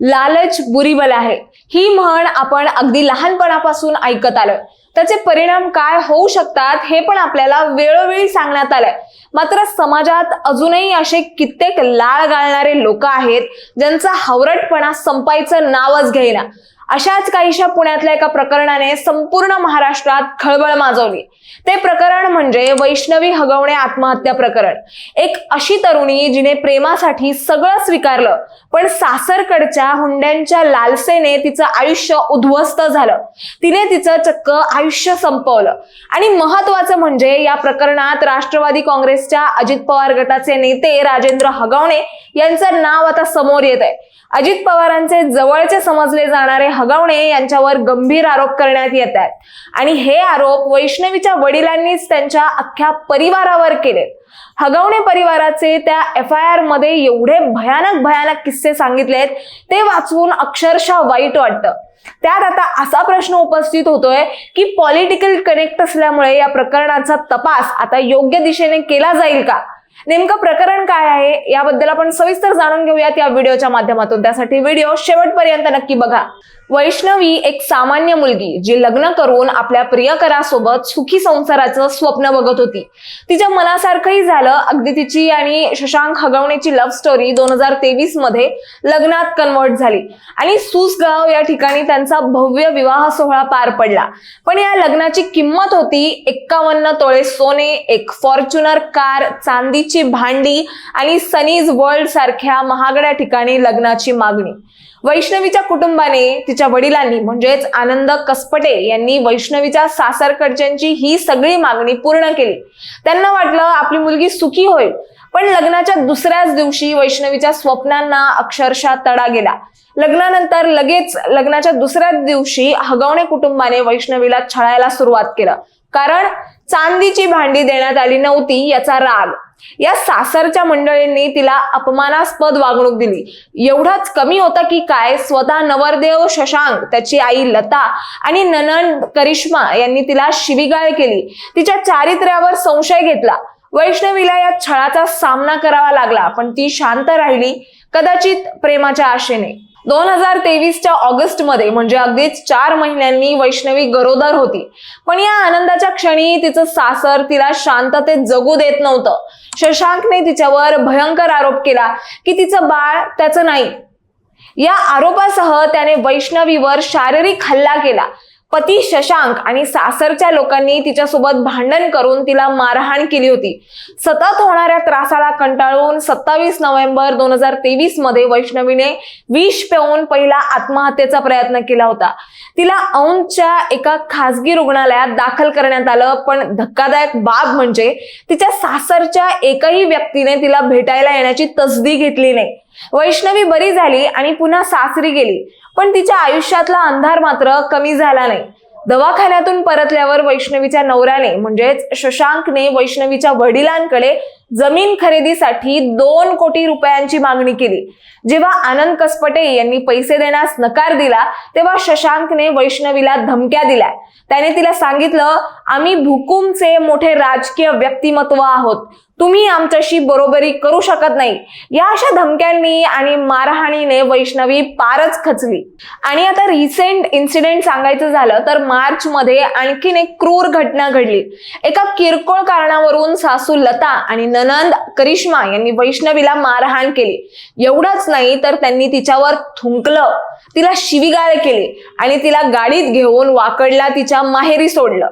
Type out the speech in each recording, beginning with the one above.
लालच बुरीबल आहे. ही म्हण आपण अगदी लहानपणापासून ऐकत आलोय. त्याचे परिणाम काय होऊ शकतात हे पण आपल्याला वेळोवेळी सांगण्यात आलंय. मात्र समाजात अजूनही असे कित्येक लाळ गाळणारे लोक आहेत ज्यांचा हवरटपणा संपायचं नावच घेईना. अशाच काहीशा पुण्यातल्या एका प्रकरणाने संपूर्ण महाराष्ट्रात खळबळ माजवली. ते प्रकरण म्हणजे वैष्णवी हगवणे आत्महत्या प्रकरण. एक अशी तरुणी जिने प्रेमासाठी सगळं स्वीकारलं पण सासरकडच्या हुंड्यांच्या लालसेने तिचं आयुष्य उद्ध्वस्त झालं. तिने तिचं चक्क आयुष्य संपवलं. आणि महत्वाचं म्हणजे या प्रकरणात राष्ट्रवादी काँग्रेसच्या अजित पवार गटाचे नेते राजेंद्र हगवणे यांचं नाव आता समोर येत आहे अजित पवारांचे जवळचे समजले जाणारे हगवणे यांच्यावर गंभीर आरोप करण्यात येत आहेत. आणि हे आरोप वैष्णवीच्या वडिलांनीच त्यांच्या अख्ख्या परिवारावर केले हगवणे परिवाराचे त्या एफ आय आरमध्ये एवढे भयानक भयानक किस्से सांगितलेत ते वाचून अक्षरशः वाईट वाटतं. त्यात आता असा प्रश्न उपस्थित होतोय की पॉलिटिकल कनेक्ट असल्यामुळे या प्रकरणाचा तपास आता योग्य दिशेने केला जाईल का? नेमकं प्रकरण काय आहे याबद्दल आपण सविस्तर जाणून घेऊयात या व्हिडिओच्या माध्यमातून. त्यासाठी व्हिडिओ शेवटपर्यंत नक्की बघा. वैष्णवी एक सामान्य मुलगी जी लग्न करून आपल्या प्रियकरासोबत सुखी संसाराचं स्वप्न बघत होती. तिच्या मनासारखंही झालं. अगदी तिची आणि शशांक हगवणेची लव्ह स्टोरी दोन हजार तेवीसमध्ये लग्नात कन्वर्ट झाली. आणि सुसगाव या ठिकाणी त्यांचा भव्य विवाह सोहळा पार पडला. पण या लग्नाची किंमत होती एक्कावन्न तोळे सोने एक फॉर्च्युनर कार चांदीची भांडी आणि सनीज वर्ल्ड सारख्या महागड्या ठिकाणी लग्नाची मागणी. वैष्णवीच्या कुटुंबाने तिच्या वडिलांनी म्हणजेच आनंद कसपटे यांनी वैष्णवीच्या सासरकडच्यांची ही सगळी मागणी पूर्ण केली. त्यांना वाटलं आपली मुलगी सुखी होईल. पण लग्नाच्या दुसऱ्याच दिवशी वैष्णवीच्या स्वप्नांना अक्षरशः तडा गेला. लग्नानंतर लगेच लग्नाच्या दुसऱ्याच दिवशी हगवणे कुटुंबाने वैष्णवीला छळायला सुरुवात केलं. कारण चांदीची भांडी देण्यात आली नव्हती याचा राग. या सासरच्या मंडळींनी तिला अपमानास्पद वागणूक दिली. एवढंच कमी होतं की काय? स्वतः नवरदेव शशांक त्याची आई लता आणि ननंद करिश्मा यांनी तिला शिवीगाळ केली. तिच्या चारित्र्यावर संशय घेतला. वैष्णवीला या छळाचा सामना करावा लागला पण ती शांत राहिली कदाचित प्रेमाच्या आशेने. दोन हजार तेवीसच्या ऑगस्टमध्ये म्हणजे अगदीच चार महिन्यांनी वैष्णवी गरोदर होती. पण या आनंदाच्या क्षणी तिचं सासर तिला शांततेत जगू देत नव्हतं. शशांकने तिच्यावर भयंकर आरोप केला की तिचं बाळ त्याचं नाही. या आरोपासह त्याने वैष्णवीवर शारीरिक हल्ला केला. पती शशांक आणि सासरच्या लोकांनी तिच्यासोबत भांडण करून तिला मारहाण केली होती. सतत होणाऱ्या त्रासाला कंटाळून सत्तावीस नोव्हेंबर दोन हजार तेवीसमध्ये वैष्णवीने विष पिऊन पहिला आत्महत्येचा प्रयत्न केला होता. तिला औंधच्या एका खासगी रुग्णालयात दाखल करण्यात आलं पण धक्कादायक बाब म्हणजे तिच्या सासरच्या एकही व्यक्तीने तिला भेटायला येण्याची तसदी घेतली नाही. वैष्णवी बरी झाली आणि पुन्हा सासरी गेली. पण तिच्या आयुष्यातला अंधार मात्र कमी झाला नाही. दवाखान्यातून परतल्यावर वैष्णवीच्या नवऱ्याने म्हणजेच शशांकने वैष्णवीच्या वडिलांकडे जमीन खरेदीसाठी दोन कोटी रुपयांची मागणी केली. जेव्हा आनंद कसपटे यांनी पैसे देण्यास नकार दिला तेव्हा शशांकने वैष्णवीला धमक्या दिल्या. त्याने तिला सांगितलं आम्ही भुकुमचे मोठे राजकीय व्यक्तिमत्व आहोत. तुम्ही आमच्याशी बरोबरी करू शकत नाही. या अशा धमक्यांनी आणि मारहाणीने वैष्णवी पारच खचली. आणि आता रिसेंट इन्सिडेंट सांगायचं झालं तर मार्च मध्ये आणखीन एक क्रूर घटना घडली. एका किरकोळ कारणावरून सासू लता आणि ननंद करिश्मा यांनी वैष्णवीला मारहाण केली. एवढंच नाही तर त्यांनी तिच्यावर थुंकलं. तिला शिविगाळ केली आणि तिला गाडीत घेऊन वाकडला तिच्या माहेरी सोडलं.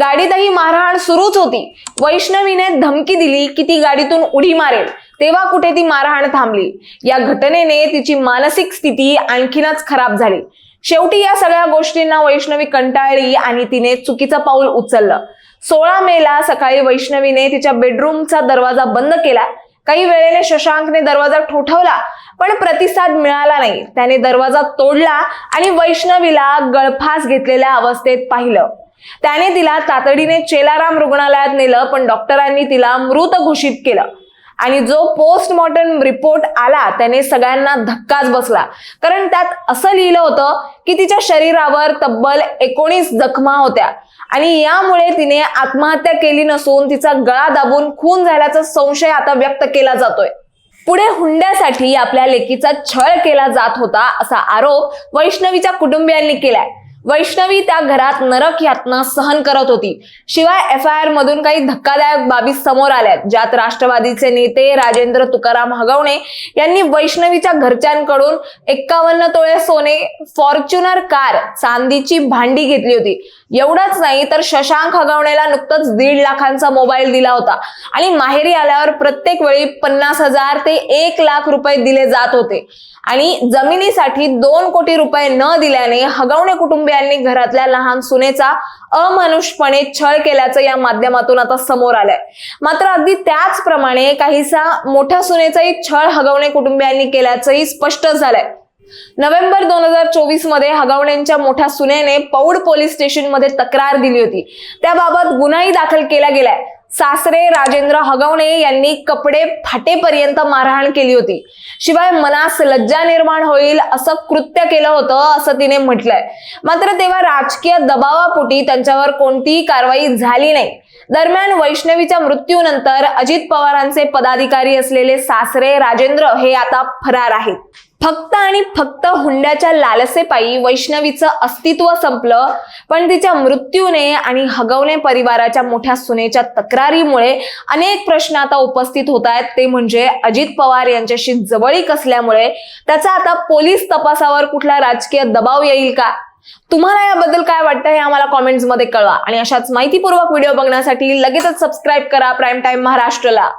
गाडीतही मारहाण सुरूच होती. वैष्णवीने धमकी दिली की ती गाडीतून उडी मारेल. तेव्हा कुठे ती मारहाण थांबली? या घटनेने तिची मानसिक स्थिती आणखीनच खराब झाली. शेवटी या सगळ्या गोष्टींना वैष्णवी कंटाळली आणि तिने चुकीचं पाऊल उचललं. सोळा मेला सकाळी वैष्णवीने तिच्या बेडरूमचा दरवाजा बंद केला. काही वेळेने शशांकने दरवाजा ठोठवला पण प्रतिसाद मिळाला नाही. त्याने दरवाजा तोडला आणि वैष्णवीला गळफास घेतलेल्या अवस्थेत पाहिलं. त्याने तिला तातडीने चेलाराम रुग्णालयात नेलं पण डॉक्टरांनी तिला मृत घोषित केलं. आणि जो पोस्टमॉर्टम रिपोर्ट आला त्याने सगळ्यांना धक्काच बसला. कारण त्यात असं लिहिलं होतं की तिच्या शरीरावर तब्बल एकोणीस जखमा होत्या. आणि यामुळे तिने आत्महत्या केली नसून तिचा गळा दाबून खून झाल्याचा संशय आता व्यक्त केला जातोय. पुढे हुंड्यासाठी आपल्या लेकीचा छळ केला जात होता असा आरोप वैष्णवीच्या कुटुंबियांनी केलाय. वैष्णवी त्या घरात नरक यातना सहन करत होती. शिवाय एफ आय आर मधून काही धक्कादायक बाबी समोर आल्यात. ज्यात राष्ट्रवादीचे नेते राजेंद्र तुकाराम हगवणे यांनी वैष्णवीच्या घरच्यांकडून एक्कावन्न तोळे सोने फॉर्च्युनर कार चांदीची भांडी घेतली होती. एवढंच नाही तर शशांक हगवणेला नुकतंच दीड लाखांचा मोबाईल दिला होता. आणि माहेरी आल्यावर प्रत्येक वेळी पन्नास हजार ते एक लाख रुपये दिले जात होते. आणि जमिनीसाठी दोन कोटी रुपये न दिल्याने हगवणे यांनी घरातल्या लहान सुनेचा अमानुषपणे छळ केल्याचं या माध्यमातून आता समोर आलंय. मात्र अगदी त्याचप्रमाणे काहीसा मोठ्या सुनेचाही छळ हगवणे कुटुंबियांनी केल्याचंही स्पष्ट झालंय. नोव्हेंबर दोन हजार चोवीसमध्ये हगावण्यांच्या मोठ्या सुनेने पौड पोलीस स्टेशनमध्ये तक्रार दिली होती. त्याबाबत गुन्हाही दाखल केला गेलाय. सासरे राजेंद्र हगवणे यांनी कपडे फाटेपर्यंत मारहाण केली होती. शिवाय मनास लज्जा निर्माण होईल असं कृत्य केलं होतं असं तिने म्हटलंय. मात्र तेव्हा राजकीय दबावापोटी त्यांच्यावर कोणतीही कारवाई झाली नाही. दरम्यान वैष्णवीच्या मृत्यूनंतर अजित पवारांचे पदाधिकारी असलेले सासरे राजेंद्र हे आता फरार आहेत. फक्त आणि फक्त हुंड्याच्या लालसेपायी वैष्णवीचं अस्तित्व संपलं पण तिच्या मृत्यूने आणि हगवणे परिवाराच्या मोठ्या सुनेच्या तक्रारीमुळे अनेक प्रश्न आता उपस्थित होत आहेत. ते म्हणजे अजित पवार यांच्याशी जवळीक असल्यामुळे त्याचा आता पोलीस तपासावर कुठला राजकीय दबाव येईल का? तुम्हाला याबद्दल काय वाटतं हे आम्हाला कॉमेंट्समध्ये कळवा. आणि अशाच माहितीपूर्वक व्हिडिओ बघण्यासाठी लगेचच सबस्क्राईब करा. Prime time महाराष्ट्रला.